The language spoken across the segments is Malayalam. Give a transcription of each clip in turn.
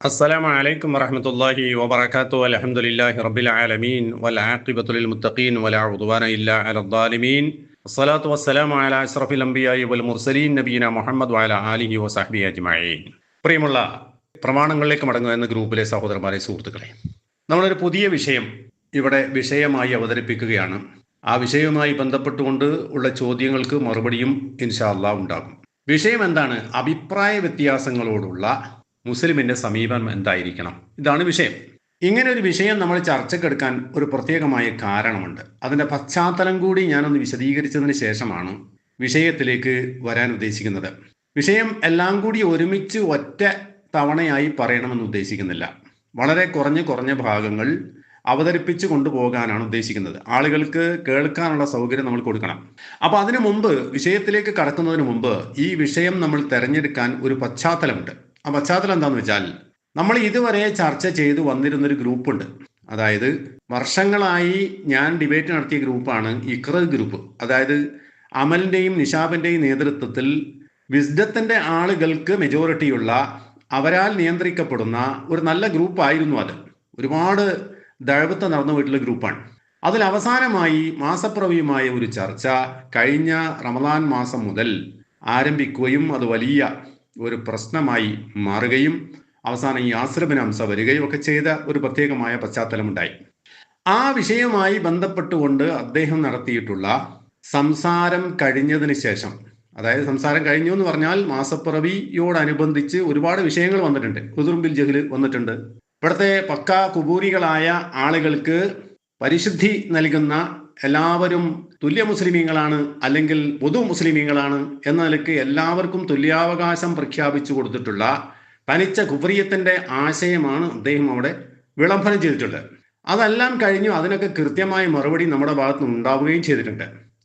السلام عليكم ورحمة الله وبركاته الحمد لله رب العالمين والعاقبة للمتقين ولا عدوان إلا على الظالمين الصلاة والسلام على أشرف الأنبياء والمرسلين نبينا محمد وعلى آله وصحبه أجمعين പ്രിയമുള്ള പ്രമാണങ്ങളിലേക്ക് മടങ്ങുക എന്ന ഗ്രൂപ്പിലെ സഹോദരന്മാരെ സുഹൃത്തുക്കളെ നമ്മളൊരു പുതിയ വിഷയം ഇവിടെ വിഷയമായി അവതരിപ്പിക്കുകയാണ് ആ വിഷയവുമായി ബന്ധപ്പെട്ടുകൊണ്ട് ഉള്ള ചോദ്യങ്ങൾക്ക് മറുപടിയും ഇൻഷാ അള്ളാഹ് ഉണ്ടാകും വിഷയം എന്താണ് അഭിപ്രായ വ്യത്യാസങ്ങളോടുള്ള മുസ്ലിമിന്റെ സമീപനം എന്തായിരിക്കണം? ഇതാണ് വിഷയം. ഇങ്ങനെ ഒരു വിഷയം നമ്മൾ ചർച്ചക്കെടുക്കാൻ ഒരു പ്രത്യേകമായ കാരണമുണ്ട്. അതിന്റെ പശ്ചാത്തലം കൂടി ഞാനൊന്ന് വിശദീകരിച്ചതിന് ശേഷമാണ് വിഷയത്തിലേക്ക് വരാൻ ഉദ്ദേശിക്കുന്നത്. വിഷയം എല്ലാം കൂടി ഒരുമിച്ച് ഒറ്റ തവണയായി പറയണമെന്ന് ഉദ്ദേശിക്കുന്നില്ല. വളരെ കുറഞ്ഞ കുറഞ്ഞ ഭാഗങ്ങൾ അവതരിപ്പിച്ച് കൊണ്ടുപോകാനാണ് ഉദ്ദേശിക്കുന്നത്. ആളുകൾക്ക് കേൾക്കാനുള്ള സൗകര്യം നമ്മൾ കൊടുക്കണം. അപ്പൊ അതിനു മുമ്പ് വിഷയത്തിലേക്ക് കടക്കുന്നതിന് മുമ്പ് ഈ വിഷയം നമ്മൾ തെരഞ്ഞെടുക്കാൻ ഒരു പശ്ചാത്തലമുണ്ട്. ആ പശ്ചാത്തലം എന്താണെന്ന് വെച്ചാൽ നമ്മൾ ഇതുവരെ ചർച്ച ചെയ്തു വന്നിരുന്നൊരു ഗ്രൂപ്പുണ്ട്. അതായത് വർഷങ്ങളായി ഞാൻ ഡിബേറ്റ് നടത്തിയ ഗ്രൂപ്പാണ് ഇക്ര ഗ്രൂപ്പ്. അതായത് അമലിന്റെയും നിഷാബിന്റെയും നേതൃത്വത്തിൽ വിസ്ഡത്തിന്റെ ആളുകൾക്ക് മെജോറിറ്റിയുള്ള അവരാൽ നിയന്ത്രിക്കപ്പെടുന്ന ഒരു നല്ല ഗ്രൂപ്പായിരുന്നു അത്. ഒരുപാട് ദഴവത്ത് നടന്നു പോയിട്ടുള്ള ഗ്രൂപ്പാണ്. അതിൽ അവസാനമായി മാസപ്രവിയുമായ ഒരു ചർച്ച കഴിഞ്ഞ റമദാൻ മാസം മുതൽ ആരംഭിക്കുകയും അത് വലിയ ഒരു പ്രശ്നമായി മാറുകയും അവസാനം ഈ ആശ്രമന വരികയും ഒക്കെ ചെയ്ത ഒരു പ്രത്യേകമായ പശ്ചാത്തലമുണ്ടായി. ആ വിഷയവുമായി ബന്ധപ്പെട്ടുകൊണ്ട് അദ്ദേഹം നടത്തിയിട്ടുള്ള സംസാരം കഴിഞ്ഞതിന് ശേഷം അതായത് സംസാരം കഴിഞ്ഞു എന്ന് പറഞ്ഞാൽ മാസപ്പിറവിയോടനുബന്ധിച്ച് ഒരുപാട് വിഷയങ്ങൾ വന്നിട്ടുണ്ട്. കുതിർമ്പിൽ ജഹിൽ വന്നിട്ടുണ്ട്. ഇവിടുത്തെ പക്ക കുബൂരികളായ ആളുകൾക്ക് പരിശുദ്ധി നൽകുന്ന എല്ലാവരും തുല്യ മുസ്ലിമീങ്ങളാണ് അല്ലെങ്കിൽ പൊതു മുസ്ലിമീങ്ങളാണ് എന്ന നിലയ്ക്ക് എല്ലാവർക്കും തുല്യാവകാശം പ്രഖ്യാപിച്ചു കൊടുത്തിട്ടുള്ള തനിച്ച കുബ്രിയത്തിന്റെ ആശയമാണ് അദ്ദേഹം അവിടെ വിളംബരം ചെയ്തിട്ടുള്ളത് അതെല്ലാം കഴിഞ്ഞു അതിനൊക്കെ കൃത്യമായ മറുപടി നമ്മുടെ ഭാഗത്ത് നിന്ന് ഉണ്ടാവുകയും ചെയ്തിട്ടുണ്ട്.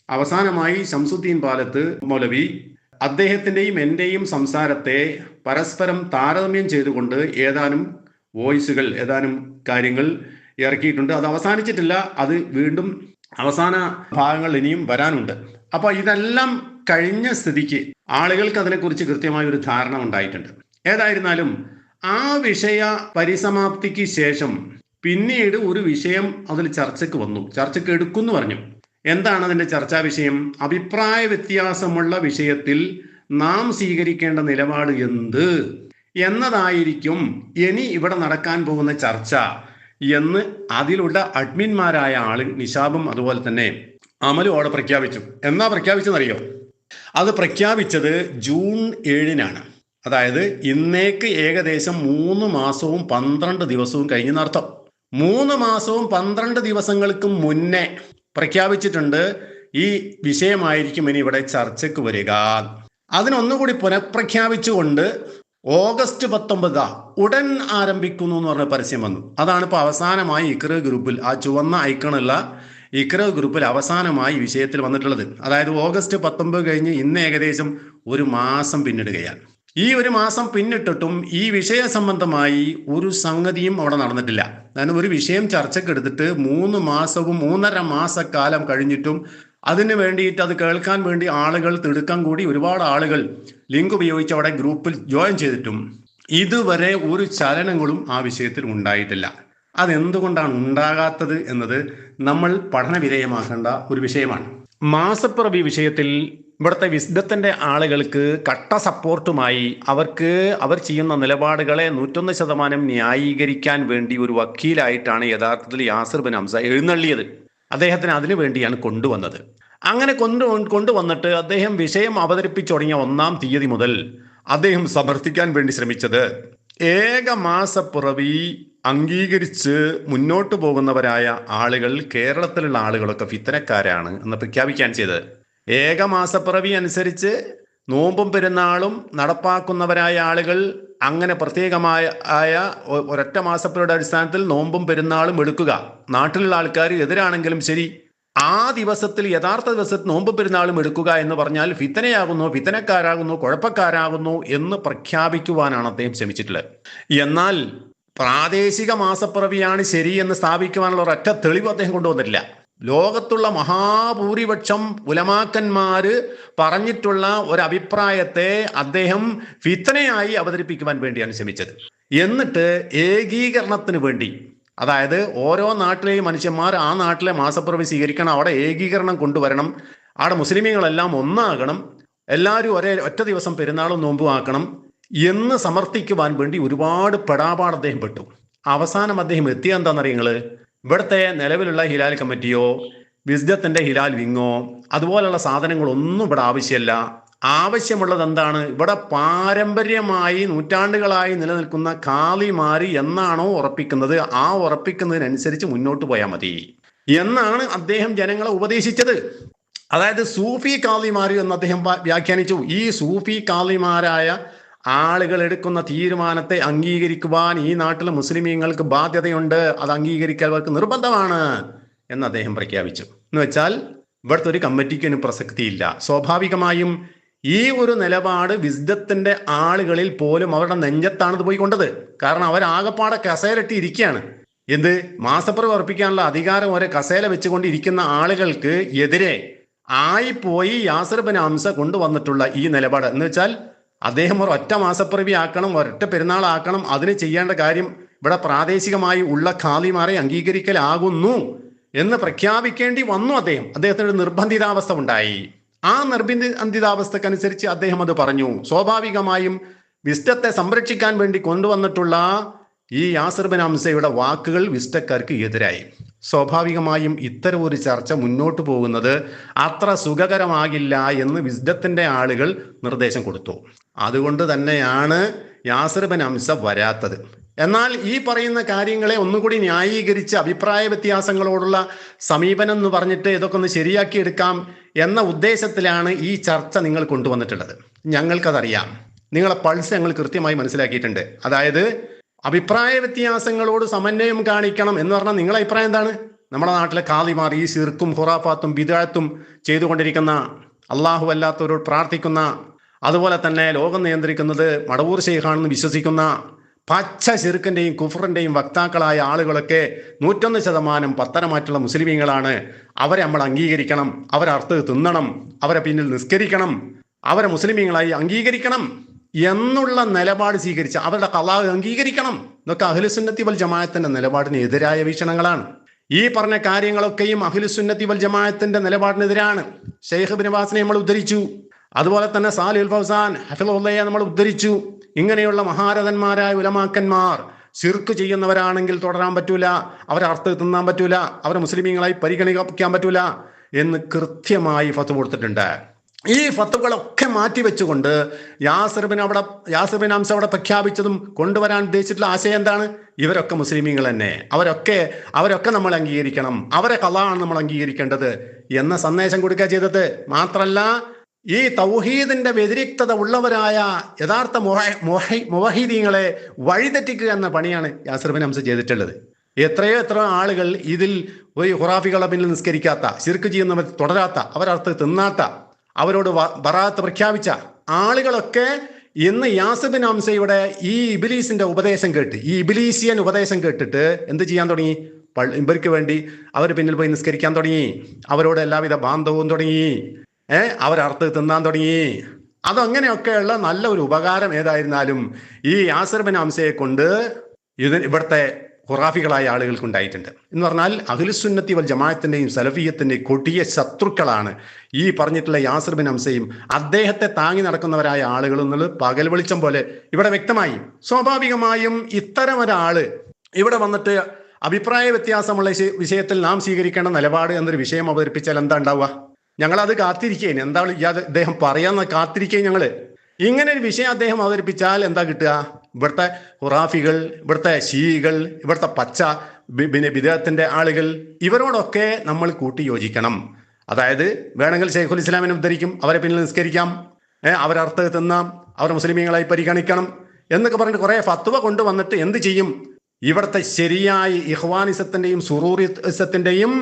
അവസാനമായി ശംസുദ്ദീൻ പാലത്ത് മൗലവി അദ്ദേഹത്തിന്റെയും എന്റെയും സംസാരത്തെ പരസ്പരം താരതമ്യം ചെയ്തുകൊണ്ട് ഏതാനും വോയിസുകൾ ഏതാനും കാര്യങ്ങൾ ഇറക്കിയിട്ടുണ്ട്. അത് അവസാനിച്ചിട്ടില്ല. അത് വീണ്ടും അവസാന ഭാഗങ്ങൾ ഇനിയും വരാനുണ്ട്. അപ്പൊ ഇതെല്ലാം കഴിഞ്ഞ സ്ഥിതിക്ക് ആളുകൾക്ക് അതിനെക്കുറിച്ച് കൃത്യമായ ഒരു ധാരണ ഉണ്ടായിട്ടുണ്ട്. ഏതായിരുന്നാലും ആ വിഷയ പരിസമാപ്തിക്ക് ശേഷം പിന്നീട് ഒരു വിഷയം അതിൽ ചർച്ചയ്ക്ക് വന്നു. ചർച്ചയ്ക്ക് എടുക്കുമെന്ന് പറഞ്ഞു. എന്താണ് അതിന്റെ ചർച്ചാ വിഷയം? അഭിപ്രായ വ്യത്യാസമുള്ള വിഷയത്തിൽ നാം സ്വീകരിക്കേണ്ട നിലപാട് എന്ത്? എന്നതായിരിക്കും ഇനി ഇവിടെ നടക്കാൻ പോകുന്ന ചർച്ച. എന്ന് അതിലുള്ള അഡ്മിന്മാരായ ആൾ നിഷാബും അതുപോലെ തന്നെ അമലും അവിടെ പ്രഖ്യാപിച്ചു. എന്നാ പ്രഖ്യാപിച്ചെന്നറിയോ? അത് പ്രഖ്യാപിച്ചത് ജൂൺ ഏഴിനാണ്. അതായത് ഇന്നേക്ക് ഏകദേശം മൂന്ന് മാസവും പന്ത്രണ്ട് ദിവസവും കഴിഞ്ഞെന്നർത്ഥം. മൂന്ന് മാസവും പന്ത്രണ്ട് ദിവസങ്ങൾക്ക് മുന്നേ പ്രഖ്യാപിച്ചിട്ടുണ്ട് ഈ വിഷയമായിരിക്കും ഇനി ഇവിടെ ചർച്ചയ്ക്ക് വരിക. അതിനൊന്നുകൂടി പുനഃപ്രഖ്യാപിച്ചുകൊണ്ട് ഓഗസ്റ്റ് പത്തൊമ്പത് ഉടൻ ആരംഭിക്കുന്നു എന്ന് പറഞ്ഞ പരസ്യം വന്നു. അതാണ് ഇപ്പൊ അവസാനമായി ഇക്ര ഗ്രൂപ്പിൽ ആ ചുവന്ന ഐക്കണുള്ള ഇക്ര ഗ്രൂപ്പിൽ അവസാനമായി വിഷയത്തിൽ വന്നിട്ടുള്ളത്. അതായത് ഓഗസ്റ്റ് പത്തൊമ്പത് കഴിഞ്ഞ് ഇന്ന് ഏകദേശം ഒരു മാസം പിന്നിടുകയാണ്. ഈ ഒരു മാസം പിന്നിട്ടിട്ടും ഈ വിഷയ സംബന്ധമായി ഒരു സംഗതിയും അവിടെ നടന്നിട്ടില്ല. അതായത് ഒരു വിഷയം ചർച്ചക്കെടുത്തിട്ട് മൂന്ന് മാസവും മൂന്നര മാസക്കാലം കഴിഞ്ഞിട്ടും അതിന് വേണ്ടിയിട്ട് അത് കേൾക്കാൻ വേണ്ടി ആളുകൾ തിടുക്കം കൂടി ഒരുപാട് ആളുകൾ ലിങ്ക് ഉപയോഗിച്ച് അവിടെ ഗ്രൂപ്പിൽ ജോയിൻ ചെയ്തിട്ടും ഇതുവരെ ഒരു ചലനങ്ങളും ആ വിഷയത്തിൽ ഉണ്ടായിട്ടില്ല. അതെന്തുകൊണ്ടാണ് ഉണ്ടാകാത്തത് എന്നത് നമ്മൾ പഠനവിധേയമാക്കേണ്ട ഒരു വിഷയമാണ്. മാസപ്പിറവി വിഷയത്തിൽ ഇവിടുത്തെ വിസ്ഡത്തിന്റെ ആളുകൾക്ക് കട്ട സപ്പോർട്ടുമായി അവർക്ക് അവർ ചെയ്യുന്ന നിലപാടുകളെ നൂറ്റൊന്ന് ശതമാനം ന്യായീകരിക്കാൻ വേണ്ടി ഒരു വക്കീലായിട്ടാണ് യഥാർത്ഥത്തിൽ യാസിർ ബിൻ ഹംസ എഴുന്നള്ളിയത്. അദ്ദേഹത്തിന് അതിനു വേണ്ടിയാണ് കൊണ്ടുവന്നത്. അങ്ങനെ കൊണ്ടു കൊണ്ടുവന്നിട്ട് അദ്ദേഹം വിഷയം അവതരിപ്പിച്ചു തുടങ്ങിയ ഒന്നാം തീയതി മുതൽ അദ്ദേഹം സമർത്ഥിക്കാൻ വേണ്ടി ശ്രമിച്ചത് ഏകമാസപ്പിറവി അംഗീകരിച്ച് മുന്നോട്ട് പോകുന്നവരായ ആളുകൾ കേരളത്തിലുള്ള ആളുകളൊക്കെ ഫിത്തനക്കാരാണ് എന്ന് പ്രഖ്യാപിക്കാൻ ചെയ്തത്. ഏകമാസപ്പിറവി അനുസരിച്ച് നോമ്പും പെരുന്നാളും നടപ്പാക്കുന്നവരായ ആളുകൾ അങ്ങനെ പ്രത്യേകമായ ആയ ഒരൊറ്റ മാസപ്പിറയുടെ അടിസ്ഥാനത്തിൽ നോമ്പും പെരുന്നാളും എടുക്കുക. നാട്ടിലുള്ള ആൾക്കാർ എതിരാണെങ്കിലും ശരി. ആ ദിവസത്തിൽ യഥാർത്ഥ ദിവസത്തിൽ നോമ്പ് പെരുന്നാളും എടുക്കുക എന്ന് പറഞ്ഞാൽ ഫിത്തനയാകുന്നു ഫിത്തനക്കാരാകുന്നു കുഴപ്പക്കാരാകുന്നു എന്ന് പ്രഖ്യാപിക്കുവാനാണ് അദ്ദേഹം ശ്രമിച്ചിട്ടുള്ളത്. എന്നാൽ പ്രാദേശിക മാസപ്പിറവിയാണ് ശരി എന്ന് സ്ഥാപിക്കുവാനുള്ള ഒരൊറ്റ തെളിവ് അദ്ദേഹം കൊണ്ടുവന്നിട്ടില്ല. ലോകത്തുള്ള മഹാഭൂരിപക്ഷം ഉലമാക്കന്മാര് പറഞ്ഞിട്ടുള്ള ഒരു അഭിപ്രായത്തെ അദ്ദേഹം ഫിത്തനയായി അവതരിപ്പിക്കുവാൻ വേണ്ടിയാണ് ശ്രമിച്ചത്. എന്നിട്ട് ഏകീകരണത്തിന് വേണ്ടി അതായത് ഓരോ നാട്ടിലെയും മനുഷ്യന്മാർ ആ നാട്ടിലെ മാസപ്പിറവി സ്വീകരിക്കണം അവിടെ ഏകീകരണം കൊണ്ടുവരണം അവിടെ മുസ്ലിമീങ്ങളെല്ലാം ഒന്നാകണം എല്ലാവരും ഒരേ ഒറ്റ ദിവസം പെരുന്നാളും നോമ്പും ആക്കണം എന്ന് സമർത്ഥിക്കുവാൻ വേണ്ടി ഒരുപാട് പെടാപാട് അദ്ദേഹം പെട്ടു. അവസാനം അദ്ദേഹം എത്തിയ എന്താണെന്നറിയ നിങ്ങൾ? ഇവിടുത്തെ നിലവിലുള്ള ഹിലാൽ കമ്മിറ്റിയോ വിസ്ഡത്തിന്റെ ഹിലാൽ വിങ്ങോ അതുപോലുള്ള സാധനങ്ങളൊന്നും ഇവിടെ ആവശ്യമല്ല. ആവശ്യമുള്ളത് എന്താണ് ഇവിടെ പാരമ്പര്യമായി നൂറ്റാണ്ടുകളായി നിലനിൽക്കുന്ന കാളിമാരി എന്നാണോ ഉറപ്പിക്കുന്നത്? ആ ഉറപ്പിക്കുന്നതിനനുസരിച്ച് മുന്നോട്ട് പോയാൽ മതി. എന്നാണ് അദ്ദേഹം ജനങ്ങളെ ഉപദേശിച്ചത്. അതായത് സൂഫി കാളിമാരി എന്ന് അദ്ദേഹം വ്യാഖ്യാനിച്ചു. ഈ സൂഫി കാളിമാരായ ആളുകൾ എടുക്കുന്ന തീരുമാനത്തെ അംഗീകരിക്കുവാൻ ഈ നാട്ടിലെ മുസ്ലിമീങ്ങൾക്ക് ബാധ്യതയുണ്ട്. അത് അംഗീകരിക്കാൻ അവർക്ക് നിർബന്ധമാണ് എന്ന് അദ്ദേഹം പ്രഖ്യാപിച്ചു. എന്ന് വെച്ചാൽ ഇവിടുത്തെ ഒരു കമ്മിറ്റിക്ക് അതിന് പ്രസക്തിയില്ല. സ്വാഭാവികമായും ഈ ഒരു നിലപാട് വിസ്ഡത്തിന്റെ ആളുകളിൽ പോലും അവരുടെ നെഞ്ചത്താണ് ഇത് പോയിക്കൊണ്ടത്. കാരണം അവരാകപ്പാടെ കസേരട്ടി ഇരിക്കുകയാണ് എന്ത്? മാസപ്പുറം ഉറപ്പിക്കാനുള്ള അധികാരം ഒരേ കസേല വെച്ചുകൊണ്ട് ഇരിക്കുന്ന ആളുകൾക്ക് എതിരെ ആയിപ്പോയി യാസർ ബിൻ ഹംസ കൊണ്ടുവന്നിട്ടുള്ള ഈ നിലപാട്. എന്ന് വെച്ചാൽ അദ്ദേഹം ഒരു ഒറ്റ മാസപ്പിറവി ആക്കണം ഒരൊറ്റ പെരുന്നാൾ ആക്കണം അതിന് ചെയ്യേണ്ട കാര്യം ഇവിടെ പ്രാദേശികമായി ഉള്ള ഖാദിമാരെ അംഗീകരിക്കലാകുന്നു എന്ന് പ്രഖ്യാപിക്കേണ്ടി വന്നു അദ്ദേഹം. അദ്ദേഹത്തിന് ഒരു നിർബന്ധിതാവസ്ഥ ഉണ്ടായി. ആ നിർബന്ധിതാവസ്ഥക്കനുസരിച്ച് അദ്ദേഹം അത് പറഞ്ഞു. സ്വാഭാവികമായും വിസ്റ്റത്തെ സംരക്ഷിക്കാൻ വേണ്ടി കൊണ്ടുവന്നിട്ടുള്ള ഈ യാസിർ ബിൻ ഹംസയുടെ വാക്കുകൾ വിസ്റ്റക്കാർക്ക് എതിരായി. സ്വാഭാവികമായും ഇത്തരം ഒരു ചർച്ച മുന്നോട്ട് പോകുന്നത് അത്ര സുഖകരമാകില്ല എന്ന് വിസ്ഡത്തിന്റെ ആളുകൾ നിർദ്ദേശം കൊടുത്തു. അതുകൊണ്ട് തന്നെയാണ് യാസിർ ബിൻ ഹംസ വരാത്തത്. എന്നാൽ ഈ പറയുന്ന കാര്യങ്ങളെ ഒന്നുകൂടി ന്യായീകരിച്ച് അഭിപ്രായ വ്യത്യാസങ്ങളോടുള്ള സമീപനം എന്ന് പറഞ്ഞിട്ട് ഇതൊക്കെ ഒന്ന് ശരിയാക്കിയെടുക്കാം എന്ന ഉദ്ദേശത്തിലാണ് ഈ ചർച്ച നിങ്ങൾ കൊണ്ടുവന്നിട്ടുള്ളത്. ഞങ്ങൾക്കതറിയാം. നിങ്ങളെ പൾസ് ഞങ്ങൾ കൃത്യമായി മനസ്സിലാക്കിയിട്ടുണ്ട്. അതായത് അഭിപ്രായ വ്യത്യാസങ്ങളോട് സമന്വയം കാണിക്കണം എന്ന് പറഞ്ഞാൽ നിങ്ങളെ അഭിപ്രായം എന്താണ്? നമ്മുടെ നാട്ടിലെ കാലിമാർ ഈ സിർക്കും ഹുറാഫാത്തും ബിദാത്തും ചെയ്തുകൊണ്ടിരിക്കുന്ന അള്ളാഹു അല്ലാത്തവരോട് പ്രാർത്ഥിക്കുന്ന അതുപോലെ തന്നെ ലോകം നിയന്ത്രിക്കുന്നത് മടവൂർ ഷെയ്ഖാണെന്ന് വിശ്വസിക്കുന്ന പച്ച ചെറുക്കന്റെയും കുഫറിന്റെയും വക്താക്കളായ ആളുകളൊക്കെ നൂറ്റൊന്ന് ശതമാനം പത്തരമാറ്റുള്ള മുസ്ലിമീങ്ങളാണ്. അവരെ നമ്മൾ അംഗീകരിക്കണം അവരർത്ഥത് തിന്നണം അവരെ പിന്നിൽ നിസ്കരിക്കണം അവരെ മുസ്ലിമീങ്ങളായി അംഗീകരിക്കണം. എന്നുള്ള നിലപാട് സ്വീകരിച്ച് അവരുടെ കലാവ് അംഗീകരിക്കണം. എന്നൊക്കെ അഖിലുസുന്നത്തി വൽ ജമാഅത്തിന്റെ നിലപാടിന് എതിരായ വീക്ഷണങ്ങളാണ്. ഈ പറഞ്ഞ കാര്യങ്ങളൊക്കെയും അഖിലുസുന്നത്തി വൽ ജമാഅത്തിന്റെ നിലപാടിനെതിരാണ്. ഷെയ്ഖ് ബിനവാസിനെ നമ്മൾ ഉദ്ധരിച്ചു. അതുപോലെ തന്നെ സാലിൽ ഫൗസാൻ ഹഫിലുള്ളയെ നമ്മൾ ഉദ്ധരിച്ചു. ഇങ്ങനെയുള്ള മഹാരഥന്മാരായ ഉലമാക്കന്മാർ സിർക്ക് ചെയ്യുന്നവരാണെങ്കിൽ തുടരാൻ പറ്റൂല അവരെ അർത്ഥ തിന്നാൻ പറ്റൂല അവരെ മുസ്ലിമീങ്ങളായി പരിഗണിക്കാൻ പറ്റൂല എന്ന് കൃത്യമായി ഫത്ത് കൊടുത്തിട്ടുണ്ട്. ഈ ഫത്തുകളൊക്കെ മാറ്റി വെച്ചുകൊണ്ട് യാസർബിൻ അവിടെ യാസർബിൻ ഹംസ അവിടെ പ്രഖ്യാപിച്ചതും കൊണ്ടുവരാൻ ഉദ്ദേശിച്ചിട്ടുള്ള ആശയം എന്താണ്? ഇവരൊക്കെ മുസ്ലിമീങ്ങൾ തന്നെ. അവരൊക്കെ അവരൊക്കെ നമ്മൾ അംഗീകരിക്കണം. അവരെ കലാണ് നമ്മൾ അംഗീകരിക്കേണ്ടത് എന്ന സന്ദേശം കൊടുക്കുക ചെയ്തത്. മാത്രല്ല ഈ തൗഹീദിന്റെ വ്യതിരിക്തത ഉള്ളവരായ യഥാർത്ഥ മുവഹീദീങ്ങളെ വഴിതെറ്റിക്കുക എന്ന പണിയാണ് യാസർബിൻ ഹംസ ചെയ്തിട്ടുള്ളത്. എത്രയോ എത്ര ആളുകൾ ഇതിൽ ഒരു ഹുറാഫികളെ പിന്നിൽ നിസ്കരിക്കാത്ത ശിർക്ക് ചെയ്യുന്നവർ തുടരാത്ത അവരർത്ഥ തിന്നാത്ത അവരോട് ബറാത്ത് പ്രഖ്യാപിച്ച ആളുകളൊക്കെ ഇന്ന് യാസബിൻ ഹംസയുടെ ഈ ഇബിലീസിന്റെ ഉപദേശം കേട്ട് ഈ ഇബിലീസിയൻ ഉപദേശം കേട്ടിട്ട് എന്ത് ചെയ്യാൻ തുടങ്ങി? ഇവർക്ക് വേണ്ടി അവർ പിന്നിൽ പോയി നിസ്കരിക്കാൻ തുടങ്ങി. അവരോട് എല്ലാവിധ ബാന്ധവും തുടങ്ങി. ഏഹ് അവരർത്ത് തിന്നാൻ തുടങ്ങി. അതങ്ങനെയൊക്കെയുള്ള നല്ല ഒരു ഉപകാരം ഏതായിരുന്നാലും ഈ യാസർബിൻ ഹംസയെ കൊണ്ട് ഇത് ഇവിടുത്തെ ഖുറാഫികളായ ആളുകൾക്ക് ഉണ്ടായിട്ടുണ്ട് എന്ന് പറഞ്ഞാൽ അഖിലുസുന്നത്തി വൽ ജമാഅത്തിന്റെയും സലഫിയത്തിന്റെയും കൊടിയ ശത്രുക്കളാണ് ഈ പറഞ്ഞിട്ടുള്ള യാസിർ ബിൻ ഹംസയും അദ്ദേഹത്തെ താങ്ങി നടക്കുന്നവരായ ആളുകൾ എന്നുള്ളത് പകൽ വെളിച്ചം പോലെ ഇവിടെ വ്യക്തമായി. സ്വാഭാവികമായും ഇത്തരം ഒരാൾ ഇവിടെ വന്നിട്ട് അഭിപ്രായ വ്യത്യാസമുള്ള വിഷയത്തിൽ നാം സ്വീകരിക്കേണ്ട നിലപാട് എന്നൊരു വിഷയം അവതരിപ്പിച്ചാൽ എന്താ ഉണ്ടാവുക? ഞങ്ങളത് അത് എന്താ ഇദ്ദേഹം പറയാന്ന് കാത്തിരിക്കേ ഞങ്ങൾ? ഇങ്ങനെ ഒരു വിഷയം അദ്ദേഹം അവതരിപ്പിച്ചാൽ എന്താ കിട്ടുക? ഇവിടുത്തെ ഖുറാഫികൾ ഇവിടുത്തെ ഷീകൾ ഇവിടുത്തെ പച്ച പിന്നെ വിദേഹത്തിന്റെ ആളുകൾ ഇവരോടൊക്കെ നമ്മൾ കൂട്ടി യോജിക്കണം അതായത് വേണമെങ്കിൽ ഷെയ്ഖുൽ ഇസ്ലാമിനെ ഉദ്ധരിക്കും അവരെ പിന്നിൽ നിസ്കരിക്കാം അവരർത്ഥ തിന്നാം അവർ മുസ്ലിമീങ്ങളായി പരിഗണിക്കണം എന്നൊക്കെ പറഞ്ഞിട്ട് കുറേ ഫത്വ കൊണ്ടുവന്നിട്ട് എന്ത് ചെയ്യും? ഇവിടുത്തെ ശരിയായി ഇഹ്വാനിസത്തിന്റെയും സുറൂറിസത്തിന്റെയും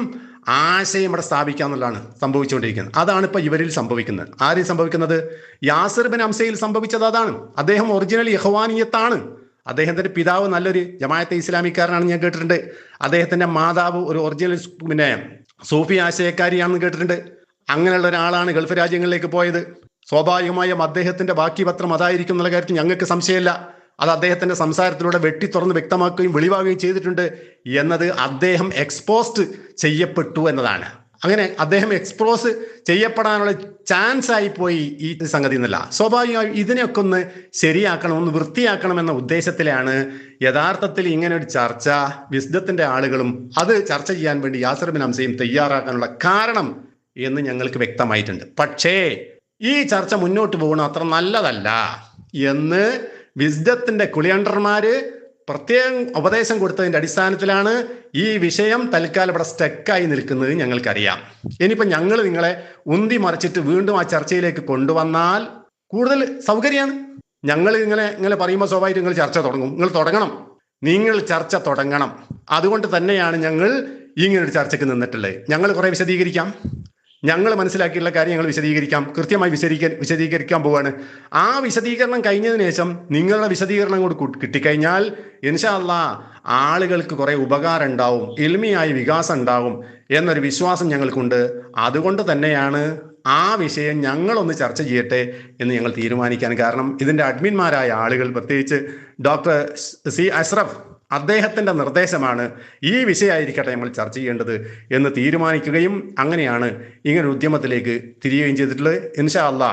ആശയം ഇവിടെ സ്ഥാപിക്കുക എന്നുള്ളതാണ് സംഭവിച്ചുകൊണ്ടിരിക്കുന്നത്. അതാണ് ഇപ്പൊ ഇവരിൽ സംഭവിക്കുന്നത്. ആരും സംഭവിക്കുന്നത്? യാസിർ ബിൻ അംസയിൽ സംഭവിച്ചത് അതാണ്. അദ്ദേഹം ഒറിജിനൽ യഹ്വാനിയത്താണ്. അദ്ദേഹത്തിന്റെ പിതാവ് നല്ലൊരു ജമായത്തെ ഇസ്ലാമിക്കാരനാണ് ഞാൻ കേട്ടിട്ടുണ്ട്. അദ്ദേഹത്തിന്റെ മാതാവ് ഒരു ഒറിജിനൽ പിന്നെ സൂഫി ആശയക്കാരിയാണെന്ന് കേട്ടിട്ടുണ്ട്. അങ്ങനെയുള്ള ഒരാളാണ് ഗൾഫ് രാജ്യങ്ങളിലേക്ക് പോയത്. സ്വാഭാവികമായും അദ്ദേഹത്തിന്റെ ബാക്കി പത്രം അതായിരിക്കും എന്നുള്ള കാര്യത്തിൽ ഞങ്ങൾക്ക് സംശയമില്ല. അത് അദ്ദേഹത്തിന്റെ സംസാരത്തിലൂടെ വെട്ടി തുറന്ന് വ്യക്തമാക്കുകയും വെളിവാകുകയും ചെയ്തിട്ടുണ്ട് എന്നത് അദ്ദേഹം എക്സ്പോസ്ഡ് ചെയ്യപ്പെട്ടു എന്നതാണ്. അങ്ങനെ അദ്ദേഹം എക്സ്പോസ് ചെയ്യപ്പെടാനുള്ള ചാൻസ് ആയി പോയി ഈ സംഗതി എന്നല്ല. സ്വാഭാവികമായും ഇതിനെയൊക്കെ ഒന്ന് ശരിയാക്കണം ഒന്ന് വൃത്തിയാക്കണം എന്ന ഉദ്ദേശത്തിലാണ് യഥാർത്ഥത്തിൽ ഇങ്ങനെ ഒരു ചർച്ച വിസ്ഡത്തിന്റെ ആളുകളും അത് ചർച്ച ചെയ്യാൻ വേണ്ടി യാസർ ബിൻ ഹംസയും തയ്യാറാക്കാനുള്ള കാരണം എന്ന് ഞങ്ങൾക്ക് വ്യക്തമായിട്ടുണ്ട്. പക്ഷേ ഈ ചർച്ച മുന്നോട്ട് പോകുന്ന അത്ര നല്ലതല്ല എന്ന് വിസ്ഡത്തിന്റെ കുളിയണ്ടർമാര് പ്രത്യേകം ഉപദേശം കൊടുത്തതിന്റെ അടിസ്ഥാനത്തിലാണ് ഈ വിഷയം തൽക്കാലം ഇവിടെ സ്റ്റക്കായി നിൽക്കുന്നത് ഞങ്ങൾക്കറിയാം. ഇനിയിപ്പോ ഞങ്ങൾ നിങ്ങളെ ഉന്തി മറിച്ചിട്ട് വീണ്ടും ആ ചർച്ചയിലേക്ക് കൊണ്ടുവന്നാൽ കൂടുതൽ സൗകര്യമാണ് ഞങ്ങൾ ഇങ്ങനെ ഇങ്ങനെ പറയുമ്പോൾ സ്വാഭാവികം നിങ്ങൾ ചർച്ച തുടങ്ങും. നിങ്ങൾ തുടങ്ങണം. നിങ്ങൾ ചർച്ച തുടങ്ങണം. അതുകൊണ്ട് തന്നെയാണ് ഞങ്ങൾ ഇങ്ങനൊരു ചർച്ചയ്ക്ക് നിന്നിട്ടുള്ളത്. ഞങ്ങൾ കുറെ വിശദീകരിക്കാം. ഞങ്ങൾ മനസ്സിലാക്കിയിട്ടുള്ള കാര്യം ഞങ്ങൾ വിശദീകരിക്കാം കൃത്യമായി വിശദീകരിക്കാൻ വിശദീകരിക്കാൻ പോവാണ്. ആ വിശദീകരണം കഴിഞ്ഞതിന് ശേഷം നിങ്ങളുടെ വിശദീകരണം കൂടി കിട്ടിക്കഴിഞ്ഞാൽ ഇൻഷാല്ല ആളുകൾക്ക് കുറെ ഉപകാരം ഉണ്ടാവും എളിമയായി വികാസം ഉണ്ടാവും എന്നൊരു വിശ്വാസം ഞങ്ങൾക്കുണ്ട്. അതുകൊണ്ട് തന്നെയാണ് ആ വിഷയം ഞങ്ങളൊന്ന് ചർച്ച ചെയ്യട്ടെ എന്ന് ഞങ്ങൾ തീരുമാനിക്കാൻ കാരണം ഇതിന്റെ അഡ്മിന്മാരായ ആളുകൾ പ്രത്യേകിച്ച് ഡോക്ടർ സി അഷ്റഫ് അദ്ദേഹത്തിന്റെ നിർദ്ദേശമാണ് ഈ വിഷയമായിരിക്കട്ടെ നമ്മൾ ചർച്ച ചെയ്യേണ്ടത് എന്ന് തീരുമാനിക്കുകയും അങ്ങനെയാണ് ഇങ്ങനെ ഉദ്യമത്തിലേക്ക് തിരിയുകയും ചെയ്തിട്ടുള്ളത്. ഇൻഷാ അള്ളാ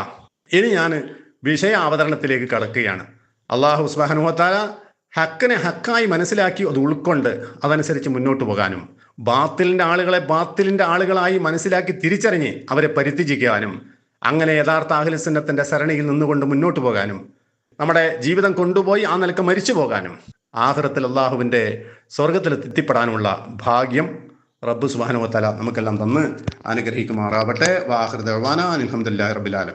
ഇനി ഞാൻ വിഷയ അവതരണത്തിലേക്ക് കടക്കുകയാണ്. അള്ളാഹു സുബാനുവത്താല ഹക്കിനെ ഹക്കായി മനസ്സിലാക്കി അത് ഉൾക്കൊണ്ട് അതനുസരിച്ച് മുന്നോട്ട് പോകാനും ബാത്തിലിന്റെ ആളുകളെ ബാത്തിലിന്റെ ആളുകളായി മനസ്സിലാക്കി തിരിച്ചറിഞ്ഞ് അവരെ പരിത്യജിക്കാനും അങ്ങനെ യഥാർത്ഥ അഖിലസന്നത്തിന്റെ സരണിയിൽ നിന്നുകൊണ്ട് മുന്നോട്ട് പോകാനും നമ്മുടെ ജീവിതം കൊണ്ടുപോയി ആ നിലയ്ക്ക് മരിച്ചു പോകാനും ആഹ്റത്തിൽ അള്ളാഹുവിന്റെ സ്വർഗത്തിൽ എത്തിപ്പെടാനുമുള്ള ഭാഗ്യം റബ്ബ് സുബാനുവത്തല നമുക്കെല്ലാം തന്ന് അനുഗ്രഹിക്കുമാറാവട്ടെ വാഹൃദാന അലഹമുല്ലാ റബിലാലമി